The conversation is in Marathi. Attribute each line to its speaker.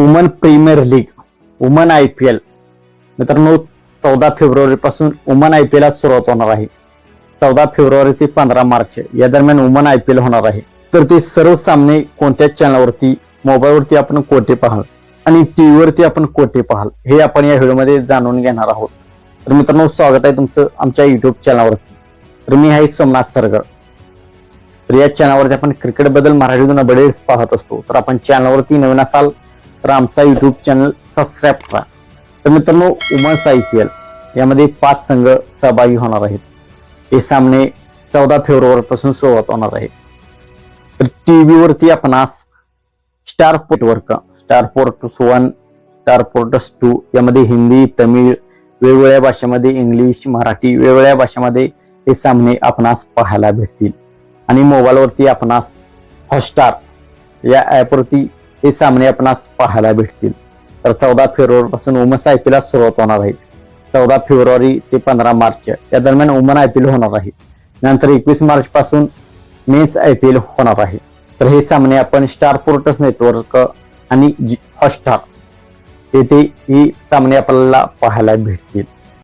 Speaker 1: Woman premier league woman I P L. मित्रांनो चौदा फेब्रुवारी पासून वुमन आय पी एल सुरुवात होणार आहे. चौदा फेब्रुवारी ते पंधरा मार्च या दरम्यान वुमन आय पी एल होणार आहे. तर ते सर्व सामने कोणत्या चॅनलवरती मोबाईलवरती आपण कोठे पाहाल आणि टीव्हीवरती आपण कोठे पाहाल हे आपण या व्हिडिओमध्ये जाणून घेणार आहोत. तर मित्रांनो स्वागत आहे तुमचं आमच्या युट्यूब चॅनलवरती तर मी आहे सोमनाथ सरगर तर या चॅनलवरती आपण क्रिकेटबद्दल मराठीतून अपडेट्स पाहत असतो. तर आपण चॅनलवरती नवीन असाल तर आमचा युट्यूब चॅनल सबस्क्राईब करा. तर मित्रांनो वुमन्स आय पी एल यामध्ये पाच संघ सहभागी होणार आहेत. हे सामने चौदा फेब्रुवारीपासून सुरुवात होणार आहे. तर टीव्हीवरती आपण आज स्टार पोर्टवर का star sports one star sports two यामध्ये हिंदी तमिळ वेगवेगळ्या भाषेमध्ये इंग्लिश मराठी वेगवेगळ्या भाषेमध्ये हे सामने आपणास पाहायला भेटतील. आणि मोबाईलवरती आपणास हॉटस्टार या ॲपवरती हे सामने आपणास पाहायला भेटतील. तर चौदा फेब्रुवारीपासून वुमन्स आय पी सुरुवात होणार आहे. चौदा फेब्रुवारी ते पंधरा मार्च या दरम्यान वुमन आय पी एल होणार आहे. नंतर एकवीस मार्च पासून मेन्स आय पी एल होणार आहे. तर हे सामने आपण स्टार पोर्टस नेटवर्क आणि हॉटस्टार येथे ही सामने आपल्याला पाहायला भेटतील.